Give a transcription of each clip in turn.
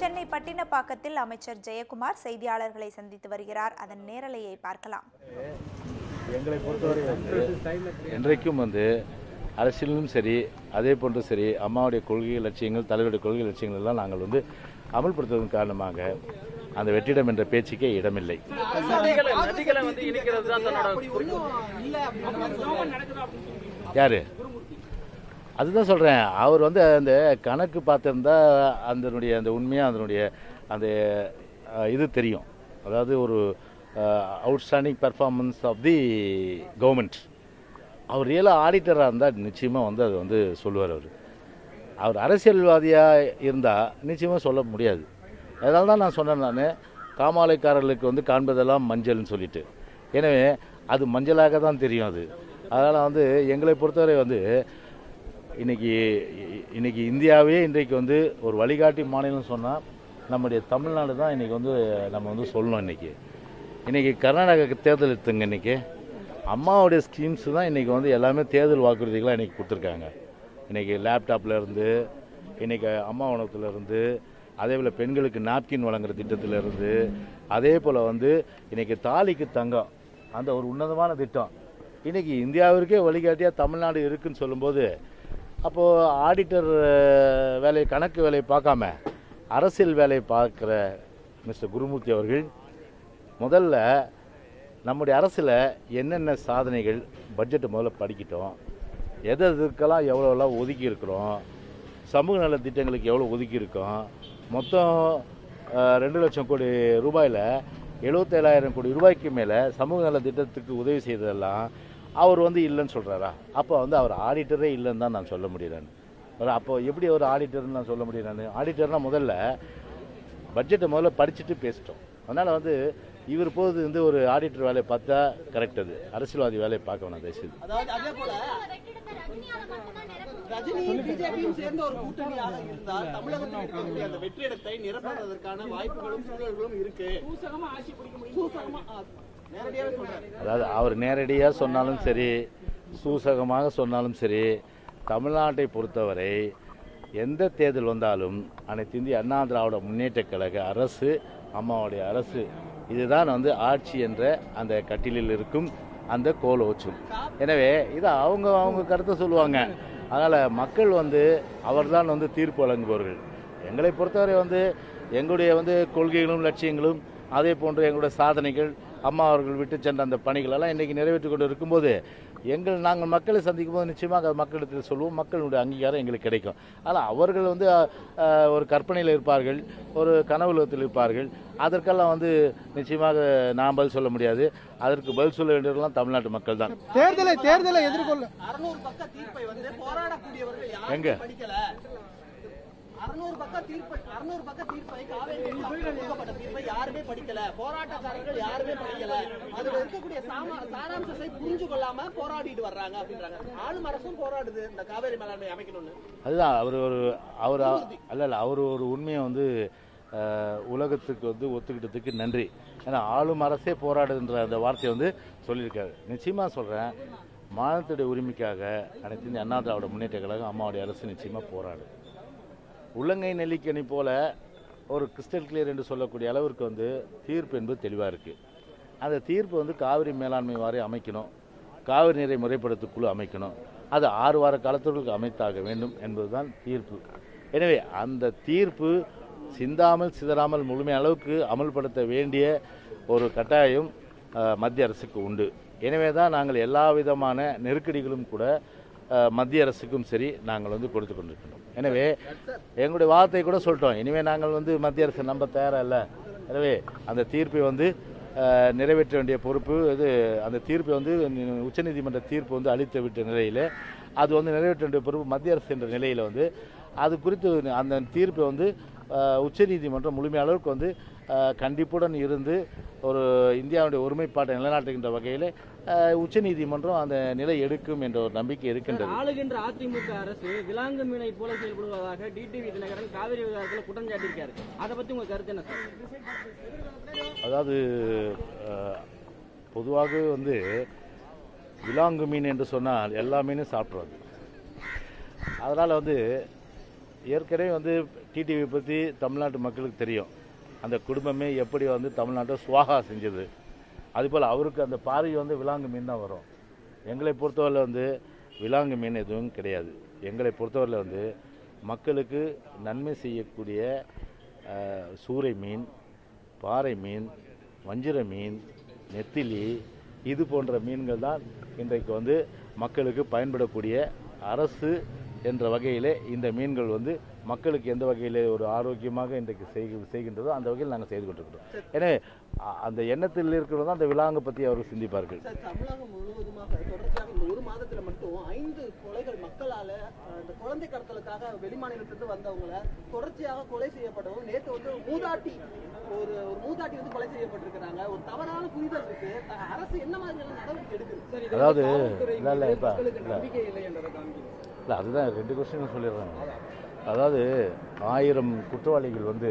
சென்னை பட்டினப்பாக்கத்தில் அமைச்சர் ஜெயக்குமார் செய்தியாளர்களை சந்தித்து வருகிறார். அதன் நேரலையை பார்க்கலாம். எங்களை பொறுத்தவரை வந்து என்றைக்கும் வந்து அரசியலும் சரி அதே போன்று சரி அம்மாவுடைய கொள்கை லட்சியங்கள் தலைவருடைய கொள்கை லட்சியங்கள் எல்லாம் நாங்கள் வந்து அமல்படுத்துவதன் காரணமாக அந்த வெற்றிடம் என்ற பேச்சுக்கே இடமில்லை. யாரு? அதுதான் சொல்கிறேன் அவர் வந்து அந்த கணக்கு பார்த்துருந்தா அதனுடைய அந்த உண்மையாக அதனுடைய அந்த இது தெரியும். அதாவது ஒரு outstanding performance of the government அவர் ரியலாக ஆடிட்டராக இருந்தால் நிச்சயமாக வந்து அது வந்து சொல்லுவார் அவர். அவர் அரசியல்வாதியாக இருந்தால் நிச்சயமாக சொல்ல முடியாது. அதனால தான் நான் சொன்னேன் நான் காமாலைக்காரர்களுக்கு வந்து காண்பதெல்லாம் மஞ்சள்னு சொல்லிட்டு. எனவே அது மஞ்சளாக தான் தெரியும் அது. அதனால் வந்து எங்களை பொறுத்தவரை வந்து இன்னைக்கு இன்னைக்கு இந்தியாவே இன்றைக்கு வந்து ஒரு வழிகாட்டி மாநிலம் சொன்னால் நம்முடைய தமிழ்நாடு தான் இன்னைக்கு வந்து நம்ம வந்து சொல்லணும் இன்னைக்கு. இன்றைக்கி கர்நாடகாவுக்கு தேர்தல் எடுத்துங்க இன்றைக்கி அம்மாவுடைய ஸ்கீம்ஸ் தான் இன்னைக்கு வந்து எல்லாமே தேர்தல் வாக்குறுதிகளாக இன்னைக்கு கொடுத்துருக்காங்க. இன்னைக்கு லேப்டாப்லேருந்து இன்றைக்கி இன்னைக்கு அம்மா உணவத்துலேருந்து அதே போல் பெண்களுக்கு நாப்கின் வழங்குற திட்டத்திலேருந்து அதே போல் வந்து இன்னைக்கு தாலிக்கு தங்கம் அந்த ஒரு உன்னதமான திட்டம். இன்றைக்கி இந்தியாவிற்கே வழிகாட்டியாக தமிழ்நாடு இருக்குன்னு சொல்லும்போது அப்போது ஆடிட்டர் வேலையை வேலை கணக்கு வேலையை பார்க்காம அரசியல் வேலையை பார்க்குற மிஸ்டர் குருமூர்த்தி அவர்கள் முதல்ல நம்முடைய அரசில் என்னென்ன சாதனைகள் பட்ஜெட்டு முதல்ல படிக்கட்டும். எது எதுக்கெல்லாம் எவ்வளோலாம் ஒதுக்கி இருக்கிறோம்? சமூக நல திட்டங்களுக்கு எவ்வளோ ஒதுக்கி இருக்கோம்? மொத்தம் ரெண்டு லட்சம் கோடி ரூபாயில் எழுபத்தேழாயிரம் கோடி ரூபாய்க்கு மேலே சமூக நல திட்டத்துக்கு உதவி செய்ததெல்லாம் அவர் வந்து இல்லைன்னு சொல்கிறாரா அப்போ வந்து அவர் ஆடிட்டரே இல்லைன்னு தான் நான் சொல்ல முடியும் அப்போ எப்படி ஒரு ஆடிட்டர்னு நான் சொல்ல முடியும் நான்? முதல்ல பட்ஜெட்டை முதல்ல படிச்சுட்டு பேசிட்டோம். அதனால் வந்து இவர் போது வந்து ஒரு ஆடிட்டர் வேலையை பார்த்தா கரெக்ட் அது. அரசியல்வாதி வேலையை பார்க்க வேணாம் தயவுசெய்து. ரஜினியும் பிஜேபியும் சேர்ந்த ஒரு கூட்டணியாக இருந்தால் தமிழகத்தில் இருக்கக்கூடிய அந்த வெற்றிடத்தை நிரப்புவதற்கான வாய்ப்புகளும் சூழல்களும் இருக்கு. சூசகமா ஆட்சி பிடிக்க முடியும்? சூசகமா அதாவது அவர் நேரடியாக சொன்னாலும் சரி சூசகமாக சொன்னாலும் சரி தமிழ்நாட்டை பொறுத்தவரை எந்த தேர்தல் வந்தாலும் அனைத்து இந்திய அண்ணா திராவிட முன்னேற்ற கழக அரசு அம்மாவுடைய அரசு இதுதான் வந்து ஆட்சி என்ற அந்த கட்டிலில் இருக்கும் அந்த கோலோச்சும். எனவே இது அவங்க அவங்க கருத்தை சொல்லுவாங்க. அதனால் மக்கள் வந்து அவர்தான் வந்து தீர்ப்பு வழங்குபவர்கள். எங்களை பொறுத்தவரை வந்து எங்களுடைய வந்து கொள்கைகளும் லட்சியங்களும் அதே போன்று எங்களுடைய சாதனைகள் அம்மா அவர்கள் விட்டு சென்ற அந்த பணிகள் எல்லாம் இன்றைக்கி நிறைவேற்றி கொண்டு இருக்கும்போது எங்கள் நாங்கள் மக்களை சந்திக்கும் போது நிச்சயமாக அது மக்களிடத்தில் சொல்லுவோம் மக்களுடைய அங்கீகாரம் எங்களுக்கு கிடைக்கும். ஆனால் அவர்கள் வந்து ஒரு கற்பனையில் இருப்பார்கள். ஒரு கனவுலகத்தில் இருப்பார்கள் அதற்கெல்லாம் வந்து நிச்சயமாக நான் பதில் சொல்ல முடியாது. அதற்கு பதில் சொல்ல வேண்டியவர்கள்லாம் தமிழ்நாட்டு மக்கள் தான் தேர்தலை தேர்தலை எதிர்கொள்ள. அறுநூறு பக்க தீர்ப்பை வந்து போராடக்கூடியவர்கள் எங்க? யாரும் படிக்கல. அறுநூறு பக்க தீர்ப்பை அறுநூறு பக்க தீர்ப்பை காவேரி கொடுக்கப்பட்ட தீர்ப்பை யாருமே படிக்கல. போராட்டக்காரர்கள் யாருமே படிக்கல. அதுல இருக்கக்கூடிய சாமா சாராம்சத்தை புரிஞ்சு கொள்ளாம போராடிட்டு வர்றாங்க அப்படின்றாங்க. ஆளும் அரசும் போராடுது இந்த காவேரி மேலாண்மை அமைக்கணும்னு. அதுதான் அவர் ஒரு அவர் அல்ல அவர் ஒரு உண்மையை வந்து உலகத்துக்கு வந்து ஒத்துக்கிட்டதுக்கு நன்றி. ஏன்னா ஆளும் அரசே போராடுன்ற அந்த வார்த்தையை வந்து சொல்லியிருக்காரு. நிச்சயமாக சொல்கிறேன் மாநிலத்துடைய உரிமைக்காக அனைத்து இந்திய அண்ணா திராவிட முன்னேற்ற கழகம் அம்மாவுடைய அரசு நிச்சயமாக போராடும் உள்ளங்கை நெல்லிக்கணி போல ஒரு கிறிஸ்டல் கிளியர் என்று சொல்லக்கூடிய அளவிற்கு வந்து தீர்ப்பு என்பது தெளிவாக இருக்குது அந்த தீர்ப்பு வந்து காவிரி மேலாண்மை வாரியம் அமைக்கணும். காவிரி நீரை முறைப்படுத்த குழு அமைக்கணும். அது ஆறு வார காலத்திற்கு அமைத்தாக வேண்டும் என்பதுதான் தீர்ப்பு. எனவே அந்த தீர்ப்பு சிந்தாமல் சிதறாமல் முழுமை அளவுக்கு அமல்படுத்த வேண்டிய ஒரு கட்டாயம் மத்திய அரசுக்கு உண்டு. எனவே தான் நாங்கள் எல்லா விதமான நெருக்கடிகளும் கூட மத்திய அரசுக்கும் சரி நாங்கள் வந்து கொடுத்து கொண்டிருக்கிறோம் எனவே எங்களுடைய வார்த்தை கூட சொல்லிட்டோம். இனிமே நாங்கள் வந்து மத்திய அரசு நம்ப தயாராக இல்லை எனவே அந்த தீர்ப்பை வந்து நிறைவேற்ற வேண்டிய பொறுப்பு இது அந்த தீர்ப்பை வந்து உச்சநீதிமன்ற தீர்ப்பு வந்து அளித்து விட்ட நிலையில் அது வந்து நிறைவேற்ற வேண்டிய பொறுப்பு மத்திய அரசு என்ற நிலையில் வந்து அது குறித்து அந்த தீர்ப்பை வந்து உச்சநீதிமன்றம் முழுமைய அளவுக்கு வந்து கண்டிப்புடன் இருந்து ஒரு இந்தியாவுடைய ஒருமைப்பாட்டை நிலைநாட்டுகின்ற வகையில் உச்சநீதிமன்றம் அந்த நிலை எடுக்கும் என்ற ஒரு நம்பிக்கை இருக்கின்றது. ஆளுகின்ற அதிமுக அரசு விலாங்கு மீனை போல செயல்படுவதாக டிடிவி தினகரன் காவிரி விவகாரத்தில் குற்றம் சாட்டியிருக்காரு. அதை பத்தி உங்க கருத்து என்ன சார்? அதாவது பொதுவாக வந்து விலாங்கு மீன் என்று சொன்னால் எல்லா மீனும் சாப்பிட்றது. அதனால் வந்து ஏற்கனவே வந்து டிடிவி பற்றி தமிழ்நாட்டு மக்களுக்கு தெரியும். அந்த குடும்பமே எப்படி வந்து தமிழ்நாட்டை சுவாகா செஞ்சது. அதுபோல் அவருக்கு அந்த பாறை வந்து விலாங்கு மீன் தான் வரும். எங்களை பொறுத்தவரையில் வந்து விலாங்கு மீன் எதுவும் கிடையாது. எங்களை பொறுத்தவரையில் வந்து மக்களுக்கு நன்மை செய்யக்கூடிய சூறை மீன் பாறை மீன் வஞ்சிர மீன் நெத்திலி இது போன்ற மீன்கள் தான் இன்றைக்கு வந்து மக்களுக்கு பயன்படக்கூடிய அரசு என்ற வகையிலே இந்த மீன்கள் வந்து மக்களுக்கு எந்த வகையிலே ஒரு ஆரோக்கியமாக இன்றைக்கு செய்க செய்கின்றதோ அந்த வகையில் நாங்கள் செய்து கொண்டிருக்கிறோம். எனவே அந்த எண்ணத்தில் இருக்கிறவங்க தான் அந்த விலாங்கை பற்றி அவர்கள் சிந்திப்பார்கள். சார் தமிழகம் முழுவதுமாக தொடர்ச்சியாக இந்த ஒரு மாதத்துல மட்டும் ஐந்து கொலைகள் மக்களால அஹ், இந்த குழந்தை கடத்தலுக்காக வெளிமாநிலத்திலிருந்து வந்தவங்கள தொடர்ச்சியாக கொலை செய்யப்படவும் நேற்று வந்து மூதாட்டி ஒரு ஒரு மூதாட்டி வந்து கொலை செய்யப்பட்டிருக்கிறாங்க. ஒரு தவறான புரிதல் இருக்கு. அரசு என்ன மாதிரியான நடவடிக்கை எடுக்குது? அதாவது இல்லை இல்லை இப்போ இல்லை அதுதான் ரெண்டு கொஸ்டின் சொல்லிடுறாங்க அதாவது ஆயிரம் குற்றவாளிகள் வந்து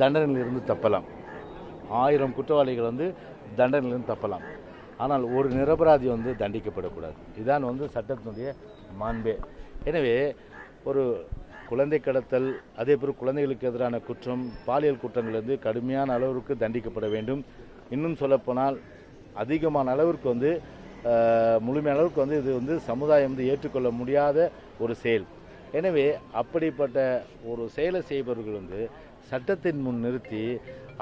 தண்டனையிலிருந்து தப்பலாம். ஆயிரம் குற்றவாளிகள் வந்து தண்டனையிலிருந்து தப்பலாம். ஆனால் ஒரு நிரபராதி வந்து தண்டிக்கப்படக்கூடாது. இதான் வந்து சட்டத்தினுடைய மாண்பே. எனவே ஒரு குழந்தை கடத்தல் அதே போல் குழந்தைகளுக்கு எதிரான குற்றம் பாலியல் குற்றங்கள் வந்து கடுமையான அளவிற்கு தண்டிக்கப்பட வேண்டும். இன்னும் சொல்லப்போனால் அதிகமான அளவிற்கு வந்து முழுமையான அளவுக்கு வந்து இது வந்து சமுதாயம் வந்து ஏற்றுக்கொள்ள முடியாத ஒரு செயல். எனவே அப்படிப்பட்ட ஒரு செயலை செய்பவர்கள் வந்து சட்டத்தின் முன் நிறுத்தி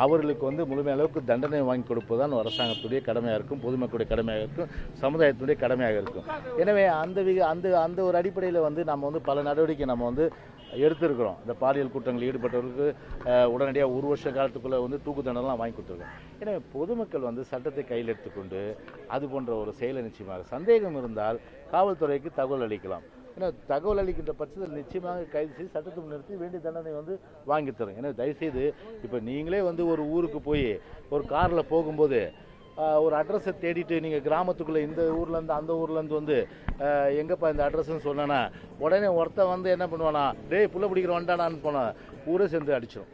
அவர்களுக்கு வந்து முழுமையளவுக்கு தண்டனை வாங்கி கொடுப்பதுதான் அரசாங்கத்துடைய கடமையாக இருக்கும் பொதுமக்களுடைய கடமையாக இருக்கும் சமுதாயத்துடைய கடமையாக இருக்கும். எனவே அந்த அந்த அந்த ஒரு அடிப்படையில் வந்து நம்ம வந்து பல நடவடிக்கை நம்ம வந்து எடுத்திருக்கிறோம். இந்த பாலியல் குற்றங்களில் ஈடுபட்டவர்களுக்கு உடனடியாக ஒரு வருஷ காலத்துக்குள்ளே வந்து தூக்கு தண்டனைலாம் வாங்கி கொடுத்துருக்கோம் எனவே பொதுமக்கள் வந்து சட்டத்தை கையில் எடுத்துக்கொண்டு அது போன்ற ஒரு செயலை நிச்சயமாக சந்தேகம் இருந்தால் காவல்துறைக்கு தகவல் அளிக்கலாம். ஏன்னா தகவல் அளிக்கின்ற பட்சத்தில் நிச்சயமாக கைது செய்து சட்டத்தை நிறுத்தி வேண்டிய தண்டனை வந்து வாங்கி தரும். ஏன்னா தயவுசெய்து இப்போ நீங்களே வந்து ஒரு ஊருக்கு போய் ஒரு காரில் போகும்போது ஒரு அட்ரஸை தேடிட்டு நீங்கள் கிராமத்துக்குள்ளே இந்த ஊர்லேருந்து அந்த ஊர்லேருந்து வந்து எங்கேப்பா இந்த அட்ரஸ்ன்னு சொன்னேன்னா உடனே ஒருத்தன் வந்து என்ன பண்ணுவானா டேய் புள்ள பிடிக்கிற வண்டானான்னு போனா ஊரே சேர்ந்து அடிச்சிடும்